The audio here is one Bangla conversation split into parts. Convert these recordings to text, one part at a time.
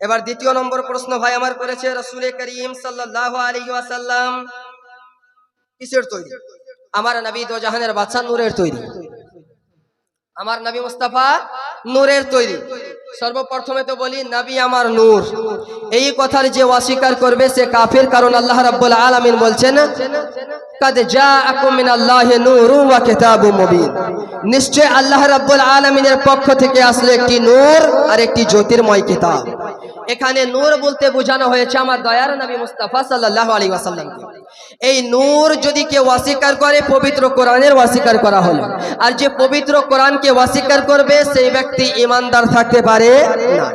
এবার দ্বিতীয় নম্বর প্রশ্ন ভাই আমার করেছে রসুল করিম ওয়াসাল্লাম। কিসের তৈরি? আমার নবী দো জাহানের বাদশাহ নূরের তৈরি। আমার নবী মুস্তাফা নূরের তৈরি। সর্বপ্রথমে তো বলি, নবী আমার নূর। এই কথার যে অস্বীকার করবে সে কাফির, কারণ আল্লাহ রাব্বুল আলামিন বলছেন, কাদ জাআকুম মিনাল্লাহি নূরুন ওয়া কিতাবুম মুবিন। নিশ্চয় আল্লাহ রাব্বুল আলামিনের পক্ষ থেকে আসলে একটি নূর আর একটি জ্যোতির্ময় কিতাব। এখানে নূর বলতে বোঝানো হয়েছে আমার দয়ার নবী মুস্তাফা সাল্লাল্লাহু আলাইহি ওয়াসাল্লামকে। এই নূর যদি কেউ অস্বীকার করে, পবিত্র কোরআনের অস্বীকার করা হলো। আর যে পবিত্র কোরআনকে অস্বীকার করবে, সেই ব্যক্তি ইমানদার থাকতে পারে না।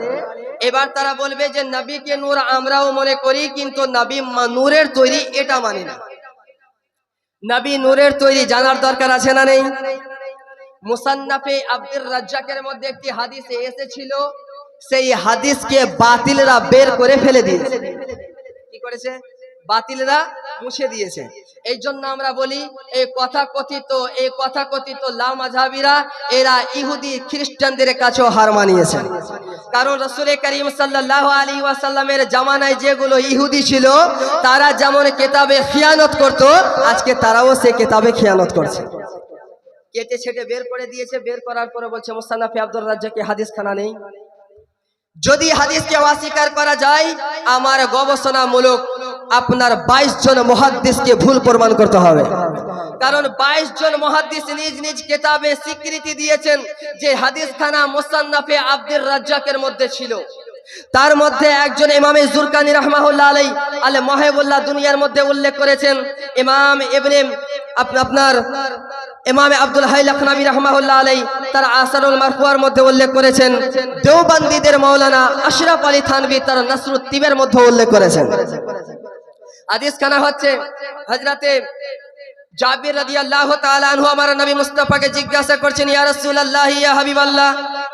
এবার তারা বলবে যে, নবীকে নূর আমরাও মনে করি, কিন্তু নবী নূরের তৈরি এটা মানি না। নবী নূরের তৈরি জানার দরকার আছে না নেই? মুসান্নাফে আব্দুর রাজ্জাকের মধ্যে একটি হাদিসে এসেছিল সেই হাদিসকে বাতিলরা বের করে ফেলে দিয়েছে। কি করেছে? বাতিলরা মুছে দিয়েছে। এই জন্য আমরা বলি, এই কথা কথিত, এই কথা কথিত লামাঝাবিরা এরা ইহুদি খ্রিস্টানদের কাছেও হার মানিয়েছে। কারণ রসুল করিম সাল্লাহ আলী ওয়াসাল্লামের জামানায় যেগুলো ইহুদি ছিল, তারা যেমন কেতাবে খিয়ানত করত, আজকে তারাও সে কেতাবে খিয়ানত করছে। কেটে ছেটে বের করে দিয়েছে, বের করার পরে বলছে মোস্তানাফি আব্দুল রাজ্জাকে হাদিস খানা নেই। যদি হাদিসকে অস্বীকার করা যায়, আমার গবেষণামূলক আপনার বাইশ জন মহাদ্দিসকে ভুল প্রমাণ করতে হবে। কারণ বাইশ জন মহাদ্দিস নিজ নিজ কেতাবে স্বীকৃতি দিয়েছেন যে হাদিস খানা মোসান্নাফে আব্দুর রাজ্জাকের মধ্যে ছিল। তার মধ্যে একজন ইমামে জুরকানি রহমাহুল্লাহ আলাই আলে মহেবুল্লাহ দুনিয়ার মধ্যে উল্লেখ করেছেন, ইমাম ইবনে আপনার ইমামে আব্দুল হাই লখনাবি রহমাহুল্লাহ আলাই তার আসারুল মারফুয়ার মধ্যে উল্লেখ করেছেন। দেওবান্দিদের মৌলানা আশরাফ আলী থানবি তার নাসরুত তিবের মধ্যে উল্লেখ করেছেন। আদিস খানা হচ্ছে হজরাতে জাবির রাদিয়াল্লাহু তাআলা আনহু আমার নবী মুস্তাফাকে জিজ্ঞাসা করছেন, ইয়া রাসূলুল্লাহ, ইয়া হাবিবাল্লাহ।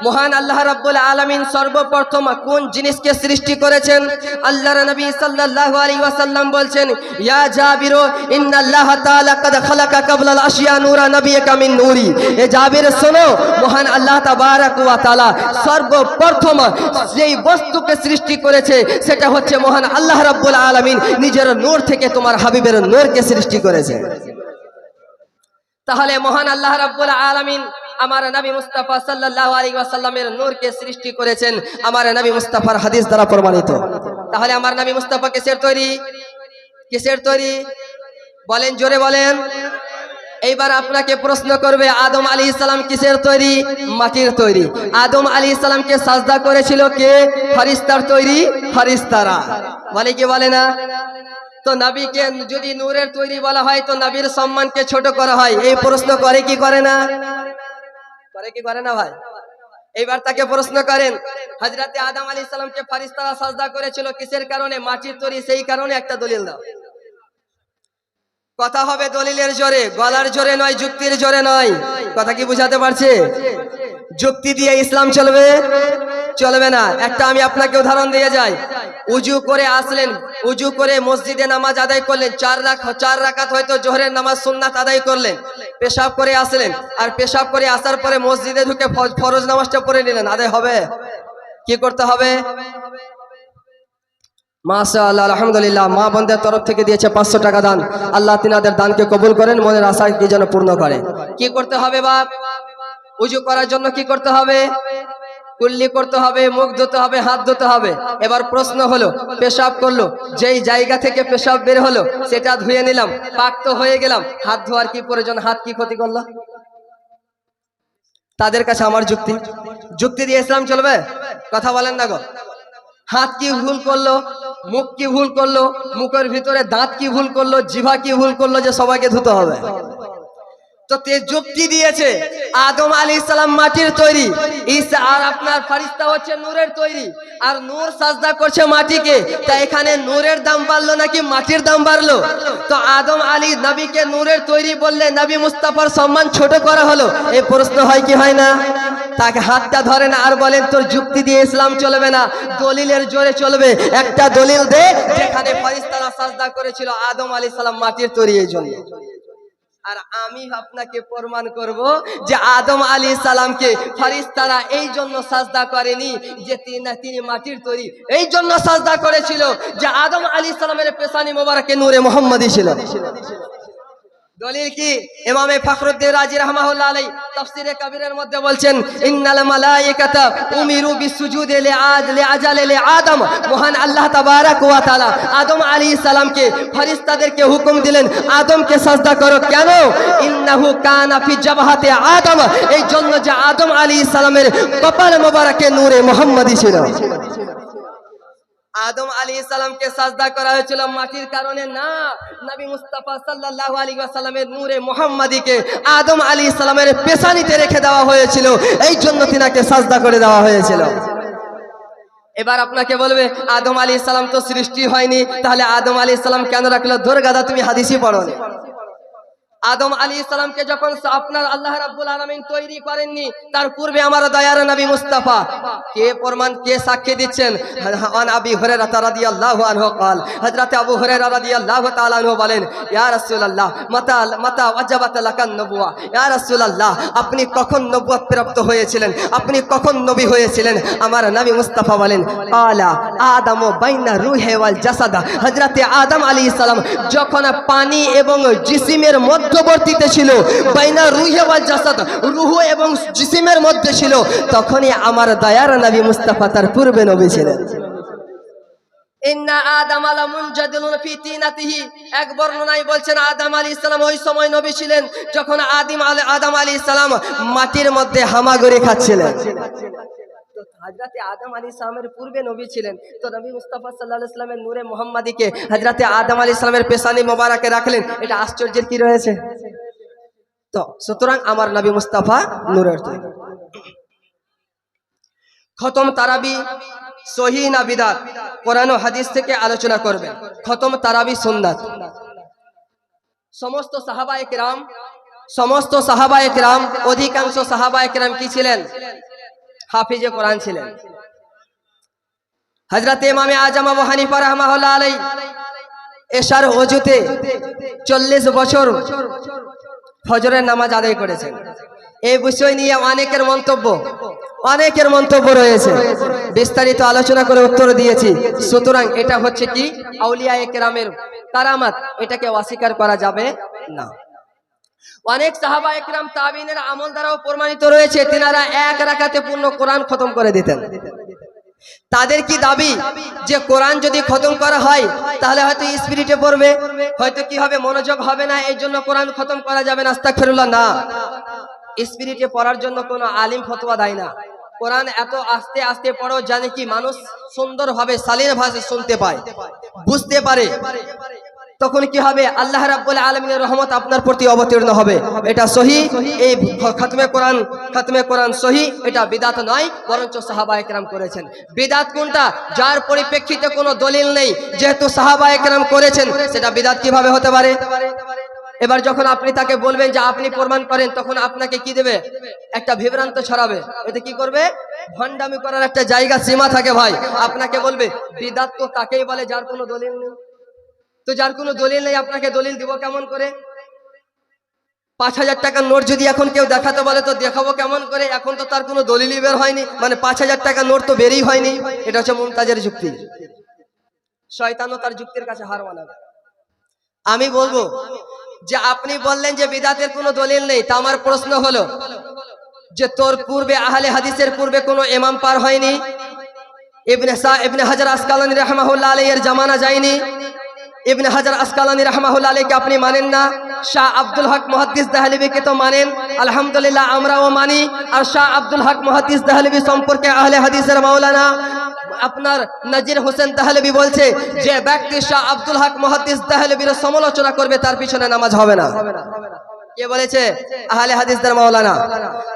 মহান আল্লাহ রাব্বুল আলমিন সর্বপ্রথম কোন জিনিসকে সৃষ্টি করেছেন? আল্লাহর নবী সাল্লাহ আলী ওয়াসাল্লাম বলছেন, ইয়া জাবির, ইন্নাল্লাহ তাআলা কদ খালাকা কাবলাল আশিয়া নূরা নবিয়াকা মিন নূরি। এ জাবির, শোনো, মহান আল্লাহ তাবারাক ওয়া তাআলা সর্বপ্রথম যেই বস্তুকে সৃষ্টি করেছে, সেটা হচ্ছে মহান আল্লাহ রাব্বুল আলমিন নিজের নূর থেকে তোমার হাবিবের নূরকে সৃষ্টি করেছে। তাহলে মহান আল্লাহ রাব্বুল আলমিন আমার নবী মুস্তাফা সাল্লাল্লাহু আলাইহি ওয়াসাল্লামের নূরকে সৃষ্টি করেছেন আমার নবী মুস্তাফার হাদিস দ্বারা প্রমাণিত। তাহলে আমার নবী মুস্তাফা কিসের তৈরি? কিসের তৈরি? বলেন, জোরে বলেন। এইবার আপনাকে প্রশ্ন করবে, আদম আলী ইসলাম কিসের তৈরি? মাটির তৈরি। আদম আলী ইসলামকে সাজদা করেছিল কে? ফারিস্তার তৈরি? ফারিস্তারা বলে কি বলে না? তো নবীকে যদি নূরের তৈরি বলা হয়, তো নবীর সম্মানকে ছোট করা হয়। এই প্রশ্ন করে কি করে না? করে কি করে না ভাই? এইবার তাকে প্রশ্ন করেন হজরতে আদম আলী ইসলামকে ফারিস্তারা সাজদা করেছিল কিসের কারণে? মাটির তৈরি সেই কারণে একটা দলিল দাও। কথা হবে দলিলের জোরে গলার জোরে নয়, যুক্তির জোরে নয়। কথা কি বুঝাতে পারছে? যুক্তি দিয়ে ইসলাম চলবে? চলবে না। একটা আমি আপনাকে উদাহরণ দিয়ে যাই। উজু করে আসলেন, উজু করে মসজিদে নামাজ আদায় করলেন, চার রাখ চার রাকাত হয়তো জোহরের নামাজ সুন্নাত আদায় করলেন, পেশাব করে আসলেন, আর পেশাব করে আসার পরে মসজিদে ঢুকে ফরজ নামাজটা পড়ে নিলেন। আদায় হবে? কি করতে হবে? মাশাআল্লাহ, আলহামদুলিল্লাহ। মা বোনদের তরফ থেকে দিয়েছে পাঁচশো টাকা দান। আল্লাহ তিনাদের দানকে কবুল করেন, মনের আশা কি যেন পূর্ণ করে। কি করতে হবে বাপ? উজু করার জন্য কি করতে হবে? কুল্লি করতে হবে, মুখ ধুতে হবে, হাত ধুতে হবে। এবার প্রশ্ন হলো, পেশাব করল, যেই জায়গা থেকে পেশাব বের হলো, সেটা ধুয়ে নিলাম, পাক তো হয়ে গেলাম, হাত ধোয়ার কি প্রয়োজন? হাত কি ক্ষতি করল? তাদের কাছে আমার যুক্তি। যুক্তি দিয়ে ইসলাম চলবে? কথা বলেন না গো। হাত কি ভুল করল? মুখ কি ভুল করল? মুখের ভিতরে দাঁত কি ভুল করল? জিভা কি ভুল করল? যে সবাইকে ধুতে হবে। সম্মান ছোট করা হলো। এই প্রশ্ন হয় কি হয় না? তাকে হাতটা ধরেন আর বলেন, তোর যুক্তি দিয়ে ইসলাম চলবে না, দলিলের জোরে চলবে। একটা দলিল দে, যেখানে ফারিস্তারা সাজদা করেছিল আদম আলী সালাম মাটির তৈরি এই জন্য। আর আমি আপনাকে প্রমাণ করব যে আদম আলী সালামকে ফারিস্তারা এই জন্য সাজদা করেনি যে তিনি মাটির তৈরি। এই জন্য সাজদা করেছিল যে আদম আলী সালামের পেশানি মোবারকে নূরে মোহাম্মদী ছিল। দলিল কি? ইমামে ফখরুদ্দিন রাজি রহমাহুল্লাহ আলাই তাফসিরে কবিরের মধ্যে বলছেন, ইন্নাল মালাইকাতা উমিরু বিসুজুদি লিআদ লিআজালি লিআদম মহান আল্লাহ তাবারাক ওয়া তাআলা আদম আলাইহিস সালামকে, ফেরেশতাদেরকে হুকুম দিলেন, আদমকে সাজদা করো কেন? ইন্নাহু কানা ফি জাবহাতি আদম। এই জন্য যে আদম আলাইহিস সালামের কপাল মোবারকে নূরে মুহাম্মদী ছিল। আদম আলী সালামকে সাজদা করা হয়েছিল মাটির কারণে না। নবী মুস্তাফা সাল্লাহ আলী আসালামের নূরে মোহাম্মদীকে আদম আলী সালামের পেশানিতে রেখে দেওয়া হয়েছিল। এই জন্য তিনাকে সাজদা করে দেওয়া হয়েছিল। এবার আপনাকে বলবে, আদম আলী সালাম তো সৃষ্টি হয়নি, তাহলে আদম আলী সালাম কেন রাখল? ধর গাদা তুমি হাদিসই পড়ো আদম আলী ইসলামকে যখন আপনার আল্লাহ রাব্বুল আলামিন তৈরি করেননি তার পূর্বে আমার দয়ার নবী মুস্তাফা কে প্রমাণ কে সাক্ষী দিচ্ছেন আন আবি হুরায়রা রাদিয়াল্লাহু আনহু قال হযরত আবু হুরায়রা রাদিয়াল্লাহু তাআলা আনহু বলেন ইয়া রাসূলুল্লাহ মাতা মাতা ওয়াজাবাত লাকান নবুয়া ইয়া রাসূলুল্লাহ আপনি কখন নবুয়ত প্রাপ্ত হয়েছিলেন আপনি কখন নবী হয়েছিলেন আমার নবী মুস্তাফা বলেন আলা আদম বাইনা রুহে ওয়াল জাসাদা হযরত আদম আলাইহিস সালাম যখন পানি এবং জিসিমের মধ্যবর্তীতে ছিল। বাইনা রুহে ওয়াল জাসাদ, রুহ এবং জিসিমের মধ্যে ছিল। তখনই আমার দয়ার নবী মুস্তাফা তার পূর্বে নবী ছিলেন। আলা এক বর্ণনায় বলছেন, আদম আলাইহিস সালাম ওই সময় নবী ছিলেন, যখন আদিম আলী আদম আলাইহিস সালাম মাটির মধ্যে হামাগুড়ি খাচ্ছিলেন। তো হজরতে আদম আলী ইসলামের পূর্বে নবী ছিলেন। তো নবী মুস্তাফা সাল্লাহ ইসলামের নূরে মোহাম্মদীকে হজরতে আদম আলী ইসলামের পেশানি মোবারকে রাখলেন। এটা আশ্চর্যের কি রয়েছে? তো সুতরাং আমার নবী মুস্তাফা নূরের খতম তারাবি সহি না বিদাত? কোরআন হাদিস থেকে আলোচনা করবেন। খতম তারাবি সুন্নাত। সমস্ত সাহাবা একরাম সমস্ত সাহাবা একরাম অধিকাংশ সাহাবা একরাম কি ছিলেন? হাফিজে কোরআন ছিলেন। হজরত ইমামে আজম আবু হানিফা রহমাহুল্লাহ আলাই এশার অজুতে চল্লিশ বছর ফজরের নামাজ আদায় করেছেন। এই বিষয় নিয়ে অনেকের মন্তব্য অনেকের মন্তব্য রয়েছে। বিস্তারিত আলোচনা করে উত্তর দিয়েছি। সুতরাং এটা হচ্ছে কি? আউলিয়া একরামের কারামাত। এটাকে অস্বীকার করা যাবে না। অনেক সাহাবা একরাম তাবিনের আমল দ্বারাও প্রমাণিত রয়েছে, তিনারা এক রাখাতে পূর্ণ কোরআন খতম করে দিতেন। তাদের কি দাবি? যে কোরআন যদি খতম করা হয়, তাহলে হয়তো স্পিরিটে পড়বে, হয়তো কি হবে, মনোযোগ হবে না এই জন্য কোরআন খতম করা যাবে না, আস্তাগফিরুল্লাহ, না। স্পিরিটে পড়ার জন্য কোনো আলিম ফতোয়া দেয় না। কোরআন এত আস্তে আস্তে পড়ো, জানে কি মানুষ সুন্দরভাবে শালীন ভাষায় শুনতে পায়, বুঝতে পারে। তখন কি হবে? আল্লাহ রাব্বুল আলামিনের রহমত আপনার প্রতি অবতীর্ণ হবে। এটা সহি। এই খাতমে কোরআন খাতমে কোরআন সহি। এটা বিদাত নয়, বরঞ্চ সাহাবা একরাম করেছেন। বিদাত কোনটা? যার পরিপ্রেক্ষিতে কোনো দলিল নেই, যেহেতু সাহাবা একরাম করেছেন, সেটা বিদাত কীভাবে হতে পারে? এবার যখন আপনি তাকে বলবেন যে, আপনি প্রমাণ করেন, তখন আপনাকে কি দেবে? একটা বিভ্রান্ত ছড়াবে। এতে কি করবে? ভণ্ডামি করার একটা জায়গা সীমা থাকে ভাই। আপনাকে বলবে, বিদাত তো তাকেই বলে যার কোনো দলিল নেই। তো যার কোনো দলিল নেই, আপনাকে দলিল দিব কেমন করে? পাঁচ হাজার টাকার নোট যদি এখন কেউ দেখাতে বলে, তো দেখাবো কেমন করে? এখন তো তার কোনো দলিলই বের হয়নি। মানে পাঁচ হাজার টাকার নোট তো বেরই হয়নি। এটা হচ্ছে মুমতাজের যুক্তি। শয়তানও তার যুক্তির কাছে হার মানাবে। আমি বলব যে আপনি বললেন যে বিদাতের কোনো দলিল নেই, তা আমার প্রশ্ন হলো যে তোর পূর্বে আহলে হাদিসের পূর্বে কোনো এমাম পার হয়নি? ইবনে সা, ইবনে হাজার আসকালানি রহমাহুল্লাহ আলাইহির জামানা যায়নি? ইবনে হাজার আসকালানি রহমাহুল্লা আলীকে আপনি মানেন না? শাহ আব্দুল হক মহাদ্দিস দাহলিবিকে তো মানেন? আলহামদুলিল্লাহ, আমরাও মানি। আর শাহ আব্দুল হক মহাদ্দিস দাহলিবি সম্পর্কে আহলে হাদিসের মাওলানা আপনার নজির হোসেন তাহলেবি বলছে, যে ব্যক্তি শাহ আব্দুল হক মহাদ্দিস তাহলেবির সমালোচনা করবে, তার পিছনে নামাজ হবে না। কে বলেছে? আহলে হাদিসদের মাওলানা।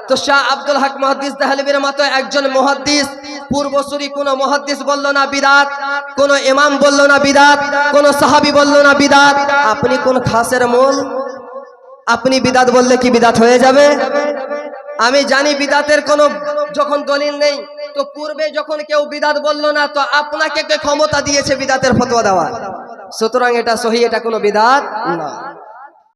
তো শাহ আব্দুল হক মুহাদ্দিস তাহলেবির মতো একজন মুহাদ্দিস পূর্বসূরি কোন মুহাদ্দিস বলল না বিদাত, কোন ইমাম বলল না বিদাত, কোন সাহাবী বলল না বিদাত। আপনি কোন খাসের মূল? আপনি বিদাত বললে কি বিদাত হয়ে যাবে? আমি জানি বিদাতের কোন যখন দলিল নেই, তো পূর্বে যখন কেউ বিদাত বলল না, তো আপনাকে ক্ষমতা দিয়েছে বিদাতের ফতোয়া দেওয়া সুতরাং এটা সহি, এটা কোনো বিদাত না